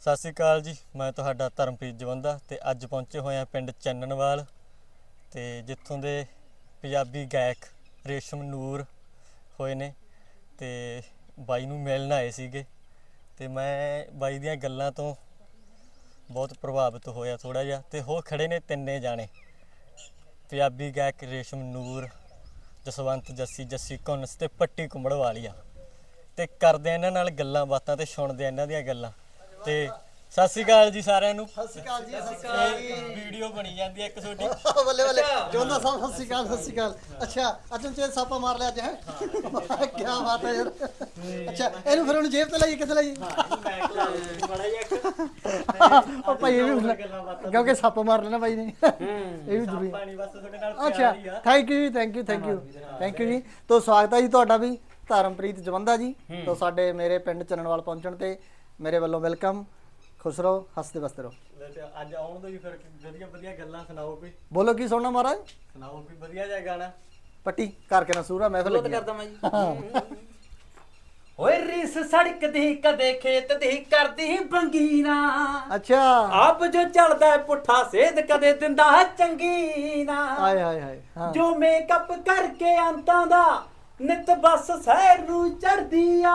ਸਤਿ ਸ਼੍ਰੀ ਅਕਾਲ ਜੀ, ਮੈਂ ਤੁਹਾਡਾ ਧਰਮਪ੍ਰੀਤ ਜਵੰਦਾ ਤੇ ਅੱਜ ਪਹੁੰਚੇ ਹੋਏ ਹਾਂ ਪਿੰਡ ਚੰਨਣਵਾਲ ਤੇ ਜਿੱਥੋਂ ਦੇ ਪੰਜਾਬੀ ਗਾਇਕ ਰੇਸ਼ਮ ਨੂਰ ਹੋਏ ਨੇ ਤੇ ਬਾਈ ਨੂੰ ਮਿਲਣ ਆਏ ਸੀਗੇ ਤੇ ਮੈਂ ਬਾਈ ਦੀਆਂ ਗੱਲਾਂ ਤੋਂ ਬਹੁਤ ਪ੍ਰਭਾਵਿਤ ਹੋਇਆ ਥੋੜਾ ਜਿਹਾ ਤੇ ਹੋ ਖੜੇ ਨੇ ਤਿੰਨੇ ਜਾਣੇ। ਪੰਜਾਬੀ ਗਾਇਕ ਰੇਸ਼ਮ ਨੂਰ, ਜਸਵੰਤ ਜੱਸੀ ਜੱਸੀ ਕੁੰਨਸ ਤੇ ਪੱਟੀ ਕੁੰਬੜ ਵਾਲੀਆ ਤੇ ਕਰਦੇ ਆ ਇਹਨਾਂ ਨਾਲ ਗੱਲਾਂ ਬਾਤਾਂ ਤੇ ਸੁਣਦੇ ਆ ਇਹਨਾਂ ਦੀਆਂ ਗੱਲਾਂ। ਤੇ ਸਤਿ ਸ਼੍ਰੀ ਅਕਾਲ ਜੀ ਸਾਰਿਆਂ ਨੂੰ। ਸਤਿ ਸ਼੍ਰੀ ਅਕਾਲ ਜੀ ਸਤਿ ਸ਼੍ਰੀ ਅਕਾਲ ਜੀ। ਵੀਡੀਓ ਬਣੀ ਜਾਂਦੀ ਹੈ ਇੱਕ ਤੁਹਾਡੀ। ਬੱਲੇ ਬੱਲੇ। ਜੋਨਾ ਸਾਹਿਬ ਸਤਿ ਸ਼੍ਰੀ ਅਕਾਲ ਸਤਿ ਸ਼੍ਰੀ ਅਕਾਲ। ਅੱਛਾ ਅਚਨ ਚੇਤ ਸਾਪਾ ਮਾਰ ਲਿਆ ਅੱਜ ਹੈ? ਕੀ ਬਾਤ ਹੈ ਯਾਰ। ਅੱਛਾ ਇਹਨੂੰ ਫਿਰ ਉਹਨੂੰ ਜੇਬ ਤੇ ਲਾਈਏ ਕਿੱਥੇ ਲਾਈਏ? ਉਹ ਭਾਈ ਇਹ ਵੀ ਕਿਉਂਕਿ ਸੱਪ ਮਾਰ ਲੈਣਾ ਬਾਈ ਨੇ। ਇਹ ਵੀ ਜ਼ਰੂਰੀ ਪਾਣੀ ਬਸ ਤੁਹਾਡੇ ਨਾਲ ਅੱਛਾ ਪਿਆਰ ਹੀ ਆ। Thank you ji thank you thank you thank you ji. ਤੋਂ ਸਵਾਗਤ ਹੈ ਜੀ ਤੁਹਾਡਾ ਵੀ ਧਰਮਪ੍ਰੀਤ ਜਵੰਦਾ ਜੀ। ਤੋਂ ਸਾਡੇ ਮੇਰੇ ਪਿੰਡ ਚੰਨਣਵਾਲ ਪਹੁੰਚਣ ਤੇ ਮੇਰੇ ਵੱਲੋਂ ਵੈਲਕਮ ਖੁਸ਼ ਰਹੋ ਹੱਸਦੇ ਵਸਦੇ ਰਹੋ। ਅੱਜ ਆਉਣ ਦੋ ਜੀ ਫਿਰ ਵਧੀਆ ਵਧੀਆ ਗੱਲਾਂ ਸੁਣਾਓ ਕੋਈ? ਬੋਲੋ ਕੀ ਸੁਣਨਾ ਮਹਾਰਾਜ? ਸੁਣਾਓ ਕੋਈ ਵਧੀਆ ਜਿਹਾ ਗਾਣਾ? ਪੱਟੀ ਕਰ ਕੇ ਨਾ ਸੂਰਾ ਮਹਿਫਲ ਵਿਰੋਧ ਲੱਗੀ। ਕਰਦਾ ਮੈਂ ਜੀ। ਓਏ ਰੀਸ ਸੜਕ ਦੀ ਕਦੇ ਖੇਤ ਦੀ ਕਰਦੀ ਬੰਗੀਨਾ। ਅੱਛਾ। ਆਪ ਜੋ ਚੱਲਦਾ ਹੈ ਪੁੱਠਾ ਸੇਧ ਕਦੇ ਦਿੰਦਾ ਹੈ ਚੰਗੀਨਾ। ਹਾਏ ਹਾਏ ਹਾਏ ਹਾਂ। ਜੋ ਮੇਕਅਪ ਕਰਕੇ ਅੰਤਾਂ ਦਾ ਨਿਤ ਬਸ ਸਹਿਰ ਨੂੰ ਚੜਦੀ ਆ।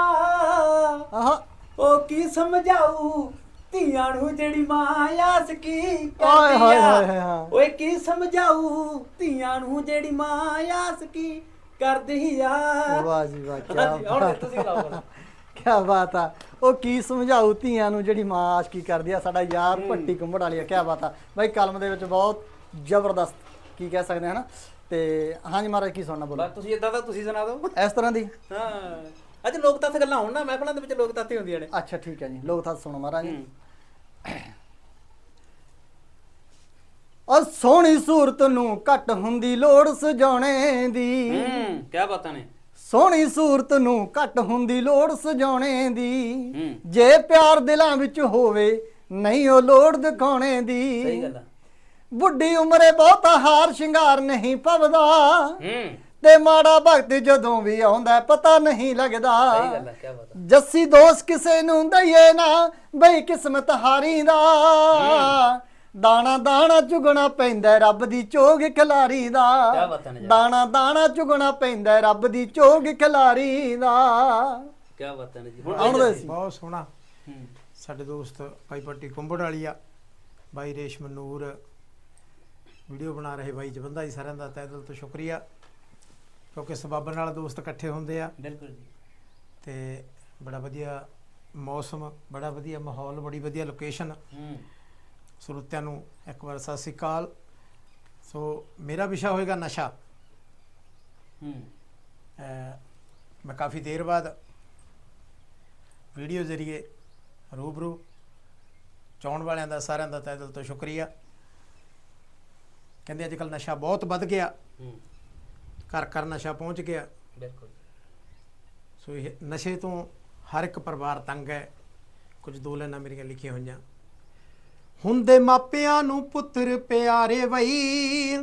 ਆਹਾ। ਉਹ ਕੀ ਸਮਝਾਊ? ਧੀਆਂ ਨੂੰ ਜਿਹੜੀ ਮਾਂ ਆਸ ਕੀ ਹਾਏ ਕਰਦੀ ਹਾਏ ਆ? ਹਾਏ ਹਾਂ। ਓਏ ਕੀ ਸਮਝਾਊ? ਧੀਆਂ ਨੂੰ ਜਿਹੜੀ ਮਾਂ ਆਸ ਕੀ ਕਰਦੀ ਆ? ਵਾਹ ਜੀ ਵਾਹ ਕੀ ਹਾਂਜੀ, ਹੁਣ ਤੁਸੀਂ ਗਾਓ ਹੁਣ। ਕੀ ਬਾਤ ਆ। ਉਹ ਕੀ ਸਮਝਾਊ? ਧੀਆਂ ਨੂੰ ਜਿਹੜੀ ਮਾਂ ਆਸ਼ਕੀ ਕਰਦੀ ਆ? ਸਾਡਾ ਯਾਰ ਭੱਟੀ ਕੁੰਬੜ ਵਾਲੀ ਆ ਕੀ ਬਾਤ ਆ। ਬਾਈ ਕਲਮ ਦੇ ਵਿੱਚ ਬਹੁਤ ਜ਼ਬਰਦਸਤ ਕੀ ਕਹਿ ਸਕਦੇ ਹਾਂ ਨਾ ਤੇ ਹਾਂਜੀ ਮਹਾਰਾਜ ਕੀ ਸੁਣਨਾ ਬੋਲੋ? ਬਸ ਤੁਸੀਂ ਇਦਾਂ ਦਾ ਤੁਸੀਂ ਸੁਣਾ ਦਿਓ। ਇਸ ਤਰ੍ਹਾਂ ਦੀ? ਹਾਂ। ਅੱਜ ਲੋਕ ਤੱਥ ਗੱਲਾਂ ਹੋਣ ਨਾ ਮਹਿਫਲਾਂ ਦੇ ਵਿੱਚ ਲੋਕ ਤੱਥ ਹੀ ਹੁੰਦੀਆਂ ਨੇ। ਅੱਛਾ ਠੀਕ ਹੈ ਜੀ। ਲੋਕ ਤਾਂ ਸੁਣੋ ਮਹਾਰਾਜ ਹੂੰ। ਉਹ ਸੋਹਣੀ ਸੂਰਤ ਨੂੰ ਘੱਟ ਹੁੰਦੀ ਲੋੜ ਸਜਾਉਣੇ ਦੀ। ਹੂੰ ਕੀ ਬਾਤਾਂ ਨੇ। ਸੋਹਣੀ ਸੂਰਤ ਨੂੰ ਘੱਟ ਹੁੰਦੀ ਲੋੜ ਸਜਾਉਣੇ ਦੀ। ਹੂੰ। ਜੇ ਪਿਆਰ ਦਿਲਾਂ ਵਿੱਚ ਹੋਵੇ ਨਹੀਂ ਉਹ ਲੋੜ ਦਿਖਾਉਣੇ ਦੀ। ਸਹੀ ਗੱਲ ਆ। ਬੁੱਢੀ ਉਮਰੇ ਬਹੁਤਾ ਹਾਰ ਸ਼ਿੰਗਾਰ ਨਹੀਂ ਪਵਦਾ ਹੂੰ। ਤੇ ਮਾੜਾ ਭਗਤ ਜਦੋਂ ਵੀ ਆਉਂਦਾ ਪਤਾ ਨਹੀਂ ਲੱਗਦਾ। ਸਹੀ ਗੱਲ ਆ ਕੀ ਬਾਤ ਆ ਜੱਸੀ ਦੋਸਤ ਕਿਸੇ ਨੂੰ ਦਈਏ ਨਾ ਬਈ ਕਿਸਮਤ ਹਾਰੀ ਦਾ। ਦਾਣਾ ਦਾਣਾ ਚੁਗਣਾ ਪੈਂਦਾ ਰੱਬ ਦੀ ਚੋਗ ਖਿਲਾਰੀ ਦਾ। ਕਿਆ ਬਾਤਾਂ ਨੇ ਯਾਰ। ਦਾਣਾ ਦਾਣਾ ਚੁਗਣਾ ਪੈਂਦਾ ਰੱਬ ਦੀ ਚੋਗ ਖਿਲਾਰੀ ਦਾ। ਕੀ ਬਾਤਾਂ ਨੇ ਜੀ। ਹੁਣ ਆਉਣ ਦੇ ਸੀ। ਬਹੁਤ ਸੋਹਣਾ। ਹੂੰ। ਸਾਡੇ ਦੋਸਤ ਭਾਈ ਪੱਟੀ ਕੁੰਬੜ ਵਾਲੀ ਆ। ਬਾਈ ਰੇਸ਼ਮ ਨੂਰ। ਵੀਡੀਓ ਬਣਾ ਰਹੇ ਬਾਈ ਜਵੰਦਾ ਜੀ ਸਾਰਿਆਂ ਦਾ ਤਹਿ ਦਿਲ ਤੋਂ ਸ਼ੁਕਰੀਆ। ਕਿਉਂਕਿ ਸਬੱਬ ਨਾਲ ਦੋਸਤ ਇਕੱਠੇ ਹੁੰਦੇ ਆ। ਬਿਲਕੁਲ ਜੀ। ਤੇ ਬੜਾ ਵਧੀਆ ਮੌਸਮ ਬੜਾ ਵਧੀਆ ਮਾਹੌਲ ਬੜੀ ਵਧੀਆ ਲੋਕੇਸ਼ਨ ਹੂੰ। ਸਰੋਤਿਆਂ ਨੂੰ ਇੱਕ ਵਾਰ ਸਤਿ ਸ੍ਰੀ ਅਕਾਲ। ਸੋ ਮੇਰਾ ਵਿਸ਼ਾ ਹੋਏਗਾ ਨਸ਼ਾ। ਹੂੰ। ਮੈਂ ਕਾਫੀ ਦੇਰ ਬਾਅਦ ਵੀਡੀਓ ਜ਼ਰੀਏ ਰੂਬਰੂ ਚਾਉਣ ਵਾਲਿਆਂ ਦਾ ਸਾਰਿਆਂ ਦਾ ਤਹਿ ਦਿਲ ਤੋਂ ਸ਼ੁਕਰੀਆ। ਕਹਿੰਦੇ ਅੱਜ ਕੱਲ ਨਸ਼ਾ ਬਹੁਤ ਵੱਧ ਗਿਆ। ਹੂੰ। ਘਰ ਘਰ ਨਸ਼ਾ ਪਹੁੰਚ ਗਿਆ। ਬਿਲਕੁਲ। ਸੋ ਇਹ ਨਸ਼ੇ ਤੋਂ ਹਰ ਇੱਕ ਪਰਿਵਾਰ ਤੰਗ ਹੈ। ਕੁਝ ਦੋ ਲਾਈਨਾਂ ਮੇਰੀਆਂ ਲਿਖੀਆਂ ਹੋਈਆਂ। ਹੁੰਦੇ ਮਾਪਿਆਂ ਨੂੰ ਪੁੱਤਰ ਪਿਆਰੇ ਵਈ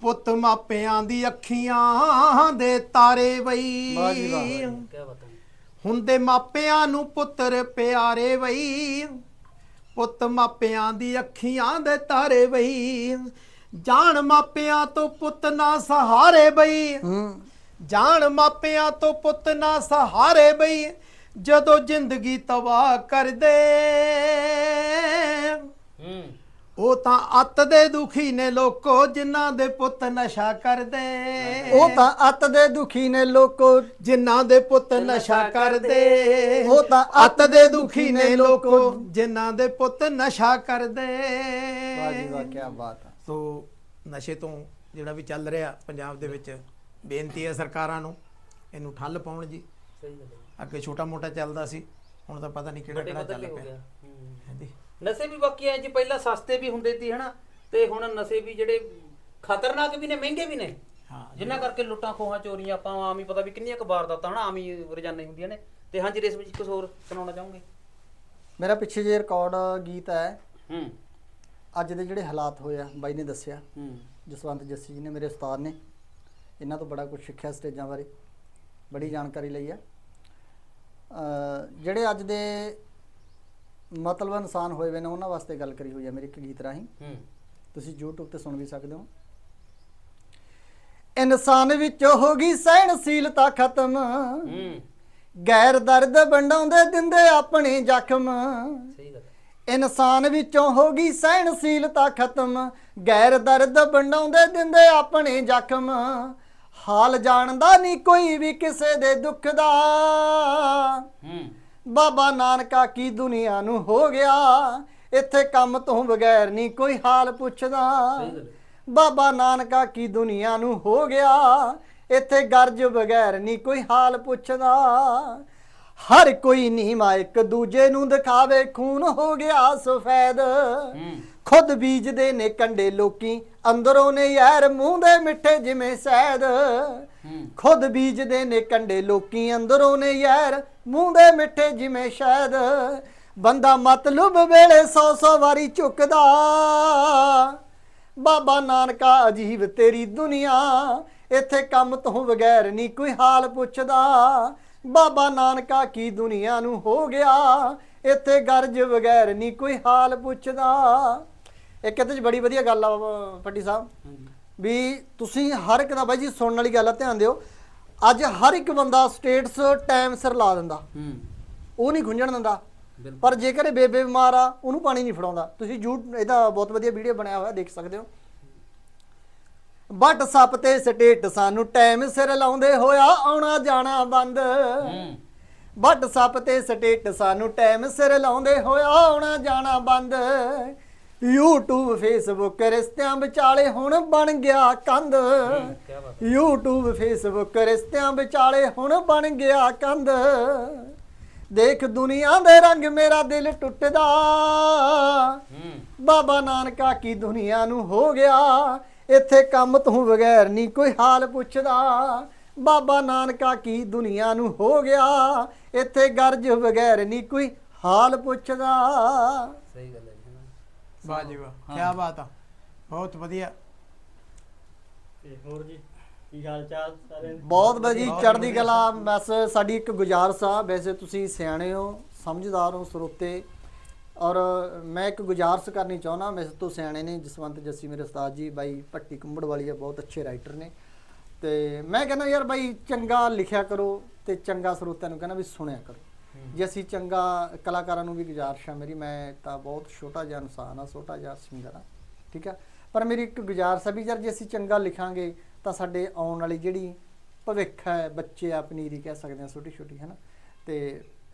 ਪੁੱਤ ਮਾਪਿਆਂ ਦੀ ਅੱਖੀਆਂ ਦੇ ਤਾਰੇ ਵਈ ਹੁੰਦੇ ਮਾਪਿਆਂ ਨੂੰ ਪੁੱਤਰ ਪਿਆਰੇ ਵਈ ਪੁੱਤ ਮਾਪਿਆਂ ਦੀ ਅੱਖੀਆਂ ਦੇ ਤਾਰੇ ਵਈ ਜਾਣ ਮਾਪਿਆਂ ਤੋਂ ਪੁੱਤ ਨਾ ਸਹਾਰੇ ਬਈ। ਹੂੰ। ਜਾਣ ਮਾਪਿਆਂ ਤੋਂ ਪੁੱਤ ਨਾ ਸਹਾਰੇ ਬਈ। ਜਦੋਂ ਜ਼ਿੰਦਗੀ ਤਬਾਹ ਕਰ ਦੇ ਹੂੰ। ਉਹ ਤਾਂ ਅੱਤ ਦੇ ਦੁਖੀ ਨੇ ਲੋਕੋ ਜਿਨ੍ਹਾਂ ਦੇ ਪੁੱਤ ਨਸ਼ਾ ਕਰਦੇ। ਉਹ ਤਾਂ ਅੱਤ ਦੇ ਦੁਖੀ ਨੇ ਲੋਕੋ। ਜਿਨ੍ਹਾਂ ਦੇ ਪੁੱਤ ਨਸ਼ਾ ਕਰਦੇ। ਉਹ ਤਾਂ ਅੱਤ ਦੇ ਦੁਖੀ ਨੇ ਲੋਕੋ। ਜਿਨ੍ਹਾਂ ਦੇ ਪੁੱਤ ਨਸ਼ਾ ਕਰਦੇ। ਵਾਹ ਜੀ ਵਾਹ ਕੀ ਬਾਤ ਸੋ ਨਸ਼ੇ ਤੋਂ ਜਿਹੜਾ ਵੀ ਚੱਲ ਰਿਹਾ ਪੰਜਾਬ ਦੇ ਵਿੱਚ ਬੇਨਤੀ ਹੈ ਸਰਕਾਰਾਂ ਨੂੰ ਇਹਨੂੰ ਠੱਲ ਪਾਉਣ ਜੀ। ਸਹੀ ਗੱਲ ਹੈ ਅੱਗੇ ਛੋਟਾ ਮੋਟਾ ਚੱਲਦਾ ਸੀ ਹੁਣ ਤਾਂ ਪਤਾ ਨਹੀਂ ਕਿਹੜਾ ਕਿਹੜਾ ਚੱਲ ਪਿਆ। ਹਾਂਜੀ। ਨਸ਼ੇ ਵੀ ਬਾਕੀ ਐ ਜੀ ਪਹਿਲਾਂ ਸਸਤੇ ਵੀ ਹੁੰਦੇ ਸੀ ਹਨਾ? ਤੇ ਹੁਣ ਨਸ਼ੇ ਵੀ ਜਿਹੜੇ ਖਤਰਨਾਕ ਵੀ ਨੇ ਮਹਿੰਗੇ ਵੀ ਨੇ ਹਾਂ ਜਿਨ੍ਹਾਂ ਕਰਕੇ ਲੁੱਟਾਂ ਖੋਹਾਂ ਚੋਰੀਆਂ ਆਪਾਂ ਆਮ ਹੀ ਪਤਾ ਵੀ ਕਿੰਨੀਆਂ ਕੁ ਵਾਰਦਾਤਾਂ ਹਨਾ? ਆਮ ਹੀ ਰੋਜ਼ਾਨਾ ਹੀ ਹੁੰਦੀਆਂ ਨੇ। ਤੇ ਹਾਂਜੀ ਰੇਸ ਵਿੱਚ ਕੁਝ ਹੋਰ ਸੁਣਾਉਣਾ ਚਾਹੋਗੇ? ਮੇਰਾ ਪਿੱਛੇ ਜੇ ਰਿਕਾਰਡ ਗੀਤ ਹੈ ਹੂੰ। ਅੱਜ ਦੇ ਜਿਹੜੇ ਹਾਲਾਤ ਹੋਏ ਆ ਬਾਈ ਨੇ ਦੱਸਿਆ। ਹੂੰ। ਜਸਵੰਤ ਜੱਸੀ ਜੀ ਨੇ ਮੇਰੇ ਉਸਤਾਦ ਨੇ। ਇਹਨਾਂ ਤੋਂ ਬੜਾ ਕੁਝ ਸਿੱਖਿਆ ਸਟੇਜਾਂ ਬਾਰੇ। ਬੜੀ ਜਾਣਕਾਰੀ ਲਈ ਅ ਜਿਹੜੇ ਅੱਜ ਦੇ ਮਤਲਬ ਇਨਸਾਨ ਹੋਏ ਵੇ ਨੇ ਉਹਨਾਂ ਵਾਸਤੇ ਗੱਲ ਕਰੀ ਹੋਈ ਹੈ ਮੇਰੇ ਇੱਕ ਗੀਤ ਰਾਹੀਂ। ਹੂੰ। ਤੁਸੀਂ YouTube ਤੇ ਸੁਣ ਵੀ ਸਕਦੇ ਹੋ। ਇਨਸਾਨ ਵਿੱਚੋਂ ਹੋ ਗਈ ਸਹਿਣਸ਼ੀਲਤਾ ਖਤਮ। ਹੂੰ। ਗੈਰ ਦਰਦ ਵੰਡਾਉਂਦੇ ਦਿੰਦੇ ਆਪਣੇ ਜ਼ਖਮ। ਸਹੀ ਗੱਲ। ਇਨਸਾਨ ਵਿੱਚੋਂ ਹੋ ਗਈ ਸਹਿਣਸ਼ੀਲਤਾ ਖਤਮ। ਗੈਰ ਦਰਦ ਵੰਡਾਉਂਦੇ ਦਿੰਦੇ ਆਪਣੇ ਜ਼ਖਮ। ਹਾਲ ਜਾਣਦਾ ਨਹੀਂ ਕੋਈ ਵੀ ਕਿਸੇ ਦੇ ਦੁੱਖ ਦਾ। ਬਾਬਾ ਨਾਨਕਾ ਕੀ ਦੁਨੀਆ ਨੂੰ ਹੋ ਗਿਆ। ਇੱਥੇ ਕੰਮ ਤੋਂ ਬਗੈਰ ਨਹੀਂ ਕੋਈ ਹਾਲ ਪੁੱਛਦਾ। ਬਾਬਾ ਨਾਨਕਾ ਕੀ ਦੁਨੀਆ ਨੂੰ ਹੋ ਗਿਆ। ਇੱਥੇ ਗਰਜ ਬਗੈਰ ਨਹੀਂ ਕੋਈ ਹਾਲ ਪੁੱਛਦਾ। ਹਰ ਕੋਈ ਨੀਮਾ ਇੱਕ ਦੂਜੇ ਨੂੰ ਦਿਖਾਵੇ ਖੂਨ ਹੋ ਗਿਆ ਸਫੈਦ। ਖੁਦ ਬੀਜਦੇ ਨੇ ਕੰਡੇ ਲੋਕੀ ਅੰਦਰੋਂ ਨੇ ਯਾਰ ਮੂੰਹ ਦੇ ਮਿੱਠੇ ਜਿਵੇਂ ਸ਼ਹਿਦ ਹੂੰ। ਖੁਦ ਬੀਜਦੇ ਨੇ ਕੰਡੇ ਲੋਕੀ ਅੰਦਰੋਂ ਨੇ ਯਾਰ ਮੂੰਹ ਦੇ ਮਿੱਠੇ ਜਿਵੇਂ ਸ਼ਹਿਦ। ਬੰਦਾ ਮਤਲਬ ਵੇਲੇ ਸੌ ਸੌ ਵਾਰੀ ਝੁਕਦਾ। ਬਾਬਾ ਨਾਨਕਾ ਅਜੀਬ ਤੇਰੀ ਦੁਨੀਆ ਇੱਥੇ ਕੰਮ ਤੋਂ ਬਗੈਰ ਨਹੀਂ ਕੋਈ ਹਾਲ ਪੁੱਛਦਾ। ਬਾਬਾ ਨਾਨਕਾ ਕੀ ਦੁਨੀਆ ਨੂੰ ਹੋ ਗਿਆ? ਇੱਥੇ ਗਰਜ ਬਗੈਰ ਨਹੀਂ ਕੋਈ ਹਾਲ ਪੁੱਛਦਾ। ਇੱਕ ਇਹਦੇ ਚ ਬੜੀ ਵਧੀਆ ਗੱਲ ਆ ਪੱਟੀ ਸਾਹਿਬ। ਵੀ ਤੁਸੀਂ ਹਰ ਇੱਕ ਦਾ ਬਾਈ ਜੀ ਸੁਣਨ ਵਾਲੀ ਗੱਲ ਆ ਧਿਆਨ ਦਿਓ। ਅੱਜ ਹਰ ਇੱਕ ਬੰਦਾ ਸਟੇਟਸ ਟਾਈਮ ਸਿਰ ਲਾ ਦਿੰਦਾ। ਉਹ ਨਹੀਂ ਖੁੰਝਣ ਦਿੰਦਾ। ਪਰ ਜੇਕਰ ਇਹ ਬੇਬੇ ਬਿਮਾਰ ਆ ਉਹਨੂੰ ਪਾਣੀ ਨਹੀਂ ਫੜਾਉਂਦਾ। ਤੁਸੀਂ ਜੂ ਇਹਦਾ ਬਹੁਤ ਵਧੀਆ ਵੀਡੀਓ ਬਣਿਆ ਹੋਇਆ ਦੇਖ ਸਕਦੇ ਹੋ। ਬਟ ਸੱਪ ਤੇ ਸਟੇਟ ਸਾਨੂੰ ਟਾਈਮ ਸਿਰ ਲਾਉਂਦੇ ਹੋਇਆ ਆਉਣਾ ਜਾਣਾ ਬੰਦ। ਸੱਪ ਤੇ ਸਟੇਟ ਸਾਨੂੰ ਟਾਈਮ ਸਿਰ ਲਾਉਂਦੇ ਹੋਇਆ ਆਉਣਾ ਜਾਣਾ ਬੰਦ। YouTube Facebook ਰਿਸ਼ਤਿਆਂ ਵਿਚਾਲੇ ਹੁਣ ਬਣ ਗਿਆ ਕੰਧ। YouTube Facebook ਰਿਸ਼ਤਿਆਂ ਵਿਚਾਲੇ ਹੁਣ ਬਣ ਗਿਆ ਕੰਧ। ਦੇਖ ਦੁਨੀਆ ਦੇ ਰੰਗ ਮੇਰਾ ਦਿਲ ਟੁੱਟਦਾ। ਬਾਬਾ ਨਾਨਕਾ ਕੀ ਦੁਨੀਆ ਨੂੰ ਹੋ ਗਿਆ। ਇੱਥੇ ਕੰਮ ਤੋਂ ਬਗੈਰ ਨਹੀਂ ਕੋਈ ਹਾਲ ਪੁੱਛਦਾ। ਬਾਬਾ ਨਾਨਕਾ ਕੀ ਦੁਨੀਆ ਨੂੰ ਹੋ ਗਿਆ? ਇੱਥੇ ਗਰਜ ਬਗੈਰ ਨਹੀਂ ਕੋਈ ਹਾਲ ਪੁੱਛਦਾ। ਸਹੀ ਗੱਲ ਹੈ ਜੀ ਹਨਾ। ਵਾਹ ਜੀ ਵਾਹ ਕੀ ਬਾਤ ਆ। ਬਹੁਤ ਵਧੀਆ। ਤੇ ਹੋਰ ਜੀ ਕੀ ਹਾਲ ਚਾਲ ਸਾਰੇ ਬਹੁਤ ਵਧੀਆ ਚੜ੍ਹਦੀ ਕਲਾ। ਬਸ ਸਾਡੀ ਇੱਕ ਗੁਜ਼ਾਰਿਸ਼ ਆ ਵੈਸੇ ਤੁਸੀਂ ਸਿਆਣੇ ਹੋ ਸਮਝਦਾਰ ਹੋ ਸਰੋਤੇ। ਔਰ ਮੈਂ ਇੱਕ ਗੁਜ਼ਾਰਿਸ਼ ਕਰਨੀ ਚਾਹੁੰਦਾ ਮੇਰੇ ਤੋਂ ਸਿਆਣੇ ਨੇ ਜਸਵੰਤ ਜੱਸੀ ਮੇਰੇ ਉਸਤਾਦ ਜੀ ਬਾਈ ਪੱਟੀ ਕੁੰਬੜ ਵਾਲੀ ਆ ਬਹੁਤ ਅੱਛੇ ਰਾਈਟਰ ਨੇ। ਤੇ ਮੈਂ ਕਹਿੰਦਾ ਯਾਰ ਬਾਈ ਚੰਗਾ ਲਿਖਿਆ ਕਰੋ ਤੇ ਚੰਗਾ ਸਰੋਤਿਆਂ ਨੂੰ ਕਹਿੰਦਾ ਵੀ ਸੁਣਿਆ ਕਰੋ। ਜੇ ਅਸੀਂ ਚੰਗਾ ਕਲਾਕਾਰਾਂ ਨੂੰ ਵੀ ਗੁਜ਼ਾਰਿਸ਼ ਆ ਮੇਰੀ ਮੈਂ ਤਾਂ ਬਹੁਤ ਛੋਟਾ ਜਿਹਾ ਇਨਸਾਨ ਆ ਛੋਟਾ ਜਿਹਾ ਸਿੰਗਰ ਆ ਠੀਕ ਆ? ਪਰ ਮੇਰੀ ਇੱਕ ਗੁਜ਼ਾਰਿਸ਼ ਆ ਵੀ ਯਾਰ ਜੇ ਅਸੀਂ ਚੰਗਾ ਲਿਖਾਂਗੇ ਤਾਂ ਸਾਡੇ ਆਉਣ ਵਾਲੀ ਜਿਹੜੀ ਭਵਿੱਖ ਹੈ ਬੱਚੇ ਆ ਪਨੀਰੀ ਕਹਿ ਸਕਦੇ ਆ ਛੋਟੀ ਛੋਟੀ ਹੈ ਨਾ ਤੇ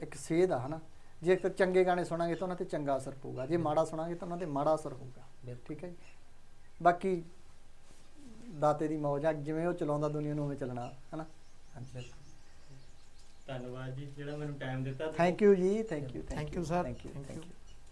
ਇੱਕ ਸੇਧ ਆ ਹਨਾ? ਜੇ ਇੱਕ ਚੰਗੇ ਗਾਣੇ ਸੁਣਾਂਗੇ ਤਾਂ ਉਹਨਾਂ ਤੇ ਚੰਗਾ ਅਸਰ ਪਊਗਾ। ਜੇ ਮਾੜਾ ਸੁਣਾਂਗੇ ਤਾਂ ਉਹਨਾਂ ਤੇ ਮਾੜਾ ਅਸਰ ਹੋਊਗਾ। ਠੀਕ ਹੈ ਜੀ? ਬਾਕੀ ਦਾਤੇ ਦੀ ਮੌਜ ਆ ਜਿਵੇਂ ਉਹ ਚਲਾਉਂਦਾ ਦੁਨੀਆ ਨੂੰ ਉਵੇਂ ਚੱਲਣਾ ਹਨਾ? ਹਾਂਜੀ। ਧੰਨਵਾਦ ਜੀ ਜਿਹੜਾ ਮੈਨੂੰ ਟਾਈਮ ਦਿੱਤਾ thank you ji thank you. Thank you Thank thank. You